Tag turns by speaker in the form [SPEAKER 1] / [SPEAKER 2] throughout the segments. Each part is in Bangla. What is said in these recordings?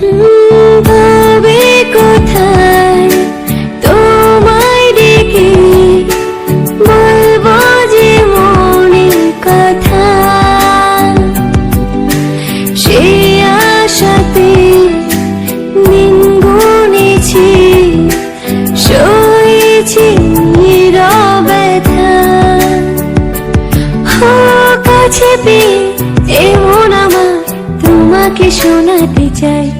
[SPEAKER 1] তবে কোথায় তোমায় ডেকে বলব যে কথা। সে আশাতে দিন গুনেছি, সয়েছি নীরবতা। হো কাছে পেয়ে এমন আমার তোমাকে শোনাতে চাই।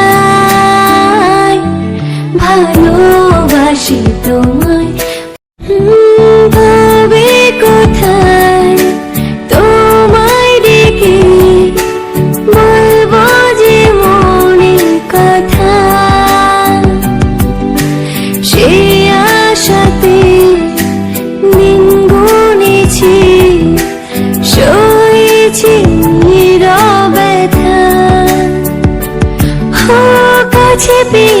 [SPEAKER 1] ভালোবাসি তোমায়। তবে কোথায়? তোমায় ডেকে বলব যে কথা। সে আশাতে দিন গুনেছি, সয়েছি নীরবতা হো, কাছে পেয়ে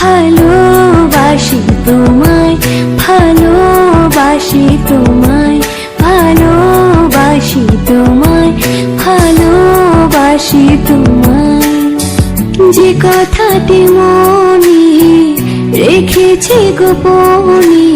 [SPEAKER 1] ভালোবাসি তোমায় ভালোবাসি তোমায় ভালোবাসি তোমায় ভালোবাসি তোমায়। যে কথাটি মনে রেখেছি গোপনে